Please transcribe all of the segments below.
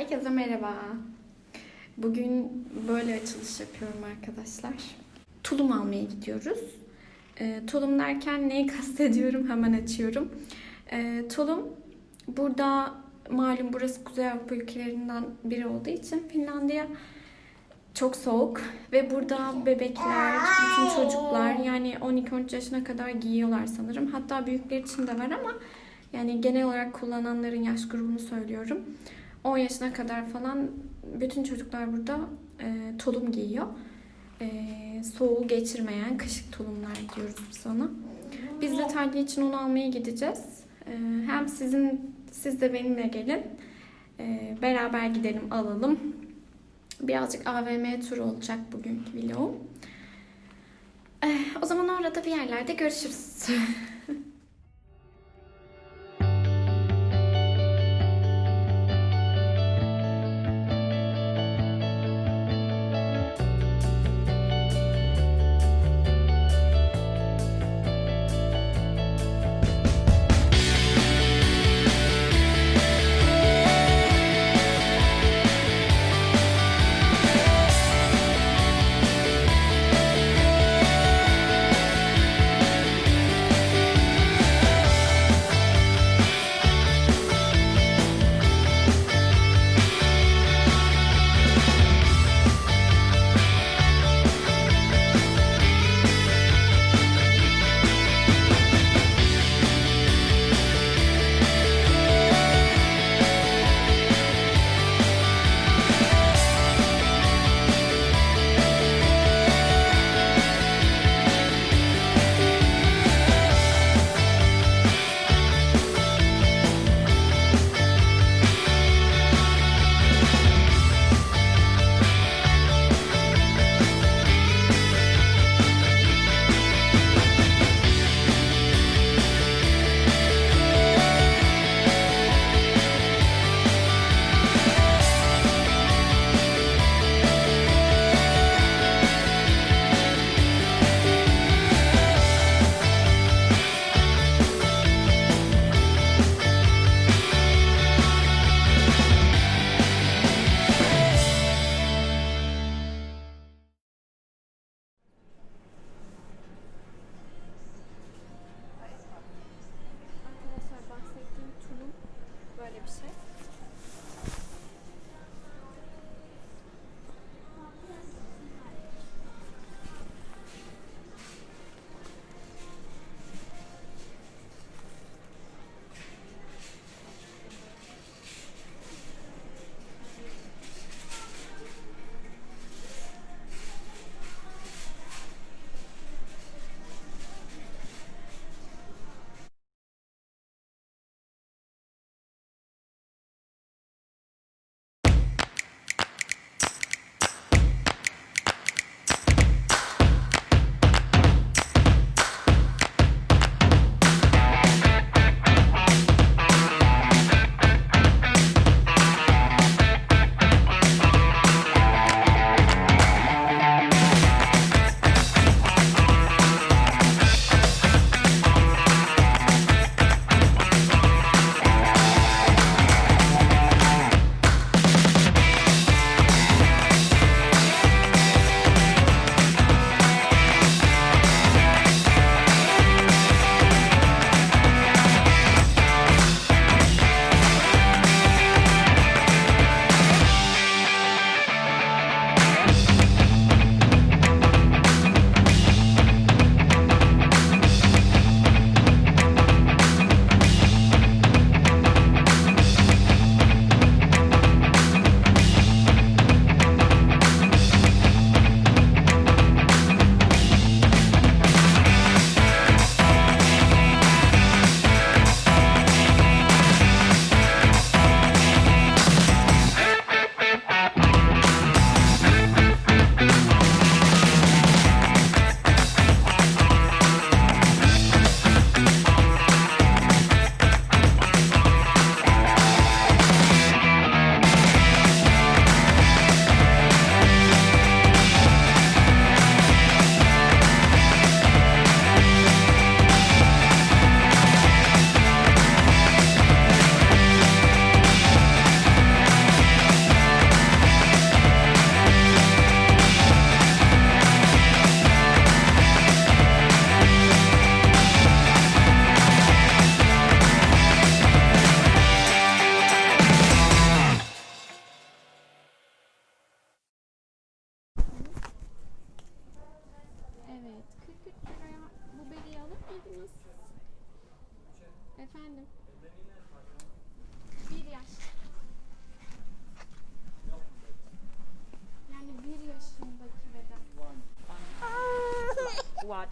Herkese merhaba. Bugün böyle açılış yapıyorum arkadaşlar. Tulum almaya gidiyoruz. E, tulum derken neyi kastediyorum hemen açıyorum. E, tulum burada malum burası Kuzey Avrupa ülkelerinden biri olduğu için Finlandiya çok soğuk ve burada bebekler, bütün çocuklar yani 12-13 yaşına kadar giyiyorlar sanırım. Hatta büyükler için de var ama yani genel olarak kullananların yaş grubunu söylüyorum. 10 yaşına kadar falan bütün çocuklar burada e, tulum giyiyor. E, soğuğu geçirmeyen kışık tulumlar diyoruz biz ona. Biz de terliği için onu almaya gideceğiz. E, hem sizin siz de benimle gelin. E, beraber gidelim alalım. Birazcık AVM turu olacak bugünkü vlogum. E, o zaman orada bir yerlerde görüşürüz.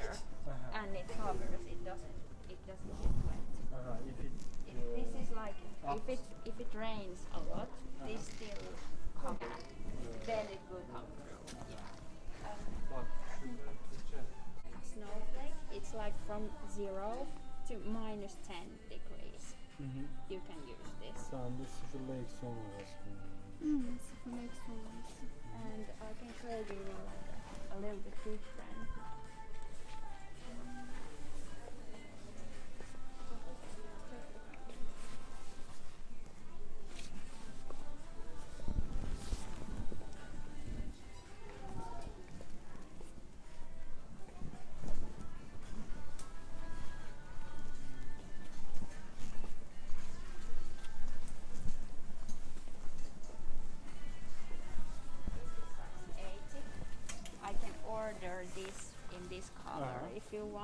-huh. and it covers, it doesn't, it doesn't get wet. Uh-huh, if it, if this uh, is like, if it, if it rains a lot, uh-huh. this still covers, then it will come through. Yeah. Um, snowflake, it's like from zero to minus 10 degrees. Mm -hmm. You can use this. Sen this is eksi lake olacaksın. Hmm, And I can show you like a, a little bit different.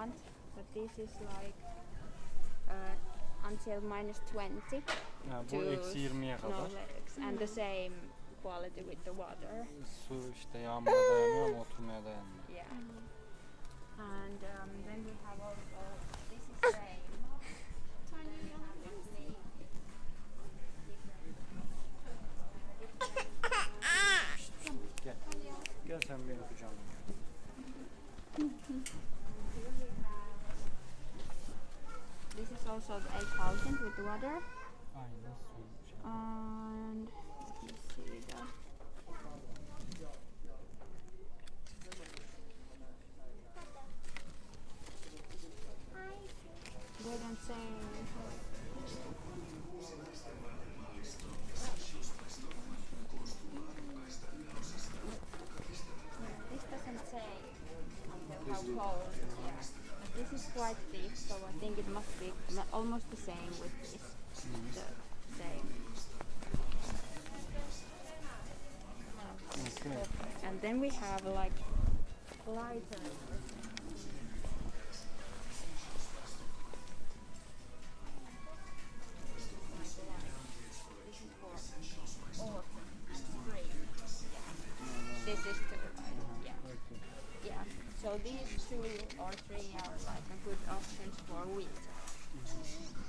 Want, but this is like uh, until minus 20 Ha, bu to eksi 20'ye snow kadar. lakes and the same quality with the water. Su işte yağmura dayanıyor ama oturmaya dayanmıyor. Yeah. And um, then we have also This is also the 8000 with the water. Aynen su. şey. And let me see the They don't say This doesn't say until how cold. This is quite thick, so I think it must be almost the same with this. The same. Okay. And then we have like lighter. This is for autumn and spring. Yeah. This is too. Yeah. Okay. Yeah. So these two or three are like a good options for winter.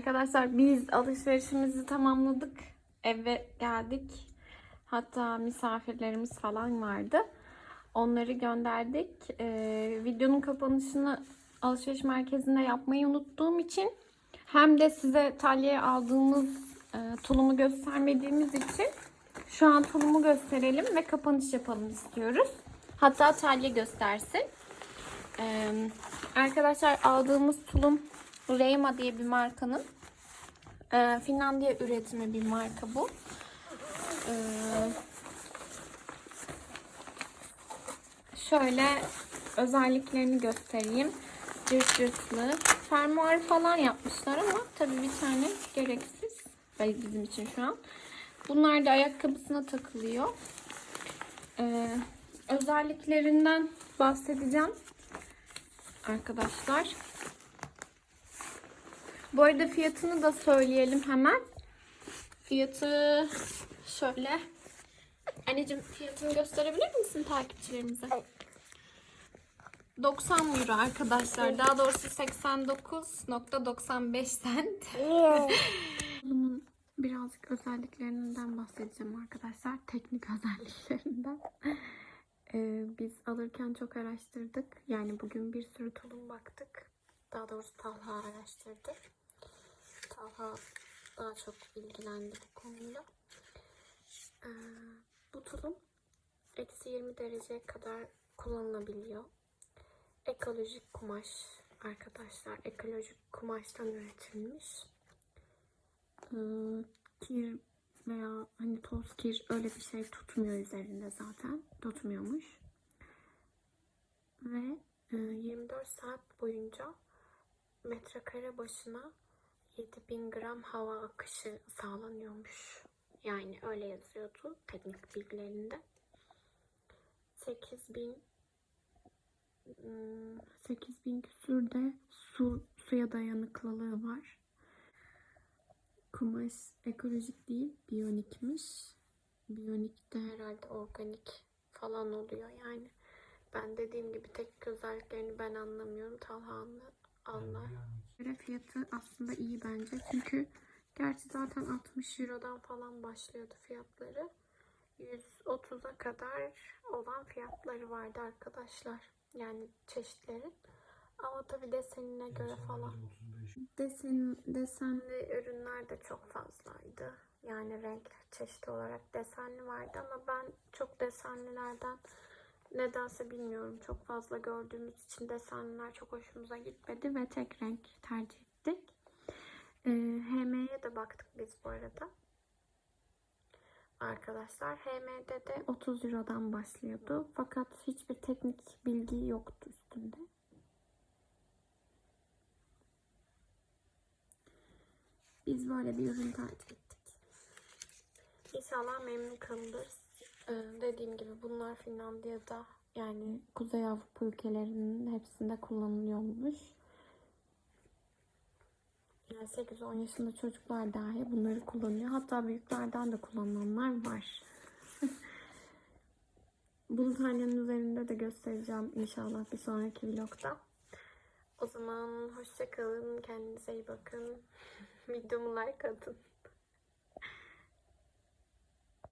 Arkadaşlar biz alışverişimizi tamamladık. Eve geldik. Hatta misafirlerimiz falan vardı. Onları gönderdik. Ee, videonun kapanışını alışveriş merkezinde yapmayı unuttuğum için hem de size Talya'ya aldığımız e, tulumu göstermediğimiz için şu an tulumu gösterelim ve kapanış yapalım istiyoruz. Hatta Talya göstersin. Ee, arkadaşlar aldığımız tulum Reima diye bir markanın e, Finlandiya üretimi bir marka bu. Ee, şöyle özelliklerini göstereyim. Cırt cırtlı. Fermuarı falan yapmışlar ama tabii bir tane gereksiz. Bizim için şu an. Bunlar da ayakkabısına takılıyor. Ee, özelliklerinden bahsedeceğim arkadaşlar. Bu arada fiyatını da söyleyelim hemen. Fiyatı şöyle. Anneciğim fiyatını gösterebilir misin takipçilerimize? 90 euro arkadaşlar. Daha doğrusu 89.95 cent. Bunun birazcık özelliklerinden bahsedeceğim arkadaşlar. Teknik özelliklerinden. Ee, biz alırken çok araştırdık. Yani bugün bir sürü tulum baktık. Daha doğrusu Talha araştırdı. Talha daha çok ilgilendi bu konuyla. Ee, bu tulum eksi 20 dereceye kadar kullanılabiliyor. Ekolojik kumaş arkadaşlar. Ekolojik kumaştan üretilmiş. Ee, kir veya hani toz kir öyle bir şey tutmuyor üzerinde zaten. Tutmuyormuş. ve e, 24 saat boyunca metrekare başına 7000 gram hava akışı sağlanıyormuş. Yani öyle yazıyordu teknik bilgilerinde. 8000 ım, 8000 küsür de su, suya dayanıklılığı var. Kumaş ekolojik değil, biyonikmiş. Biyonik de herhalde organik falan oluyor yani. Ben dediğim gibi teknik özelliklerini ben anlamıyorum. Talha anla, anlar. Göre fiyatı aslında iyi bence. Çünkü gerçi zaten 60 Euro'dan falan başlıyordu fiyatları. 130'a kadar olan fiyatları vardı arkadaşlar. Yani çeşitlerin. Ama tabi desenine göre falan. Desen, desenli ürünler de çok fazlaydı. Yani renk çeşidi olarak desenli vardı ama ben çok desenlilerden nedense bilmiyorum çok fazla gördüğümüz için desenliler çok hoşumuza gitmedi ve tek renk tercih ettik. Ee, HM'ye de baktık biz bu arada. Arkadaşlar HM'de de 30 Euro'dan başlıyordu. Fakat hiçbir teknik bilgi yoktu üstünde. Biz böyle bir ürün tercih ettik. İnşallah memnun kalırız. Ee, dediğim gibi bunlar Finlandiya'da yani Kuzey Avrupa ülkelerinin hepsinde kullanılıyormuş. Yani 8-10 yaşında çocuklar dahi bunları kullanıyor. Hatta büyüklerden de kullananlar var. Bunu Talya'nın üzerinde de göstereceğim inşallah bir sonraki vlogda. O zaman hoşça kalın. Kendinize iyi bakın. Videomu like atın.